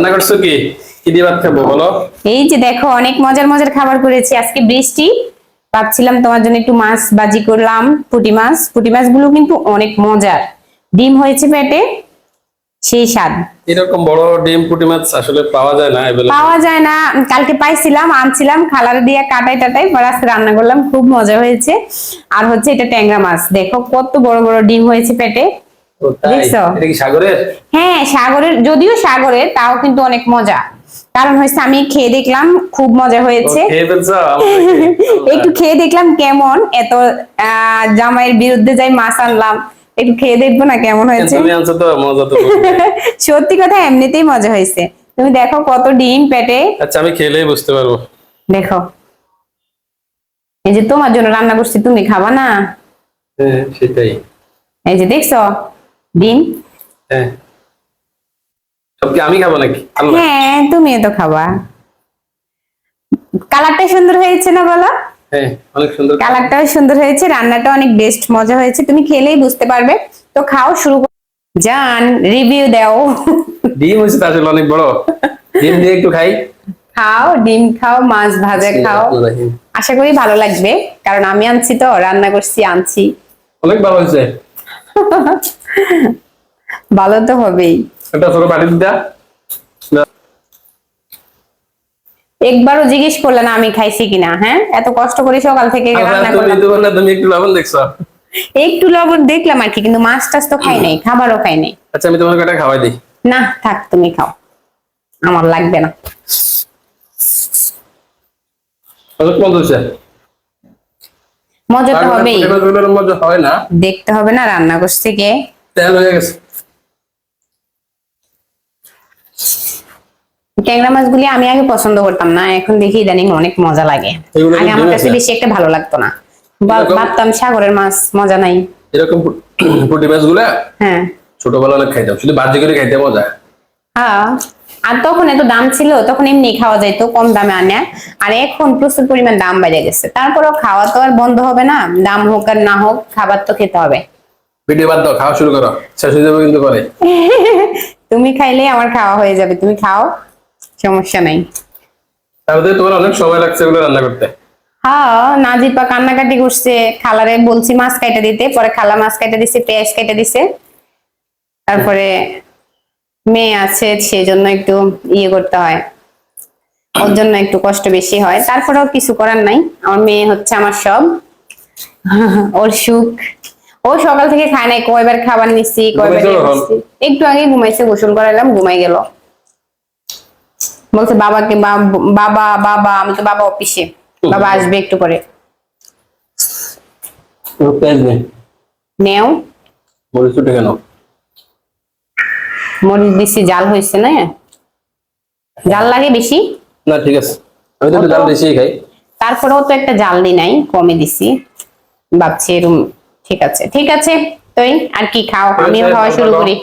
রান্না করছ কি? কি দিয়ে ভাত খাব বলো? এই যে দেখো অনেক মজার মজার খাবার করেছি। আজকে বৃষ্টি। ভাবছিলাম তোমার জন্য একটু মাছ বাজি করলাম পুঁটি মাছ। পুঁটি মাছগুলো কিন্তু অনেক মজার। ডিম হয়েছে পেটে সেই স্বাদ। এরকম বড় ডিম পুঁটি মাছ আসলে পাওয়া যায় না পাওয়া যায় না। কালকে পাইছিলাম আনছিলাম খালার দিয়ে কাটাই টাটাই পরে আজকে রান্না করলাম খুব মজা হয়েছে। আর হচ্ছে এটা ট্যাংরা মাছ। দেখো কত বড় বড় ডিম হয়েছে পেটে। হ্যাঁ সাগরের যদিও সাগরের তাও কিন্তু অনেক মজা। কারণ হচ্ছে আমি খেয়ে দেখলাম খুব মজা হয়েছে। একটু খেয়ে দেখলাম কেমন এত জামাইয়ের বিরুদ্ধে যাই মাছ আনলাম। একটু খেয়ে দেখব না কেমন হয়েছে? তো করবে। সত্যি কথা এমনিতেই মজা হয়েছে। তুমি দেখো কত ডিম পেটে। আচ্ছা আমি খেলেই বুঝতে পারব। দেখো। এই যে তোমার জন্য রান্না করছি তুমি খাবা না? হ্যাঁ সেটাই। এই যে দেখছ? ডিম হ্যাঁ। সব কি আমি খাব নাকি? হ্যাঁ তুমিও তো খাবা। কালারটা সুন্দর হয়েছে না বলো? হ্যাঁ অনেক সুন্দর। কালারটাও সুন্দর হয়েছে রান্নাটা অনেক বেস্ট মজা হয়েছে। তুমি খেলেই বুঝতে পারবে। তো খাও শুরু। জান রিভিউ দাও। ডিম হয়েছে তো আসলে অনেক বড়। ডিম দিয়ে একটু খাই। খাও ডিম খাও মাছ ভাজা খাও। আশা করি ভালো লাগবে কারণ আমি আনছি তো রান্না করছি আনছি। অনেক ভালো হয়েছে। ভালো তো হবেই। একটা ছোট বাড়ি দা একবারও জিজ্ঞেস করলে না আমি খাইছি কিনা হ্যাঁ? এত কষ্ট করে সকাল থেকে রান্না তুমি করলাম। তুমি একটু লবণ দেখছ? একটু লবণ দেখলাম আর কি কিন্তু মাছ টাছ তো খাই নাই খাবারও খাই নাই। আচ্ছা আমি তোমার কটা খাওয়াই দিই। না থাক তুমি খাও। আমার লাগবে না। মজা হয়েছে? মজা তো হবেই। মজা হয় না। দেখতে হবে না রান্না করছে কে। তেল হয়ে গেছে। ট্যাংরা মাছগুলি আমি আগে পছন্দ করতাম না এখন দেখি ইদানিং অনেক মজা লাগে। আগে আমার কাছে বেশি একটা ভালো লাগতো না। ভাবতাম সাগরের মাছ মজা নাই। এরকম পুঁটি মাছগুলা হ্যাঁ। ছোটবেলা অনেক খাইতাম শুধু বাজি করে খাইতে মজা। হ্যাঁ। আর তখন এত দাম ছিল তখন এমনি খাওয়া যাইতো কম দামে আনে। আর এখন প্রচুর পরিমাণ দাম বেড়ে গেছে। তারপরেও খাওয়া তো আর বন্ধ হবে না দাম হোক আর না হোক খাবার তো খেতে হবে। ভিডিও বাদ দাও খাওয়া শুরু করো। শেষ হয়ে যাবে কিন্তু করে। তুমি খাইলে আমার খাওয়া হয়ে যাবে তুমি খাও সমস্যা নাই। তোমার অনেক সময় লাগছে এগুলো রান্না করতে। হ্যাঁ নাজিপা কান্নাকাটি করছে খালারে বলছি মাছ কাইটা দিতে পরে খালা মাছ কাইটা দিছে পেঁয়াজ কাইটা দিছে। তারপরে মেয়ে আছে সেই জন্য একটু ইয়ে করতে হয়। ওর জন্য একটু কষ্ট বেশি হয়। তারপরেও কিছু করার নাই। আমার মেয়ে হচ্ছে আমার সব। ওর সুখ। ও সকাল থেকে খায় নাই। কয়বার খাবার নিচ্ছি কয়বার। একটু আগে ঘুমাইছে গোসল করাইলাম ঘুমাই গেল। বলছে বাবাকে বা- বাবা বাবা। আমি তো বাবা অফিসে। বাবা আসবে একটু পরে। নেও। উঠে কেন? মরিচ বেশি জাল হয়েছে না? জাল লাগে বেশি? না ঠিক আছে। আমি তো জাল বেশি খাই। তারপরেও তো একটা জাল দি নাই কমে দিছি। ভাবছি এরকম ঠিক আছে। ঠিক আছে তুই আর কি খাও? আমিও খাওয়া শুরু করি।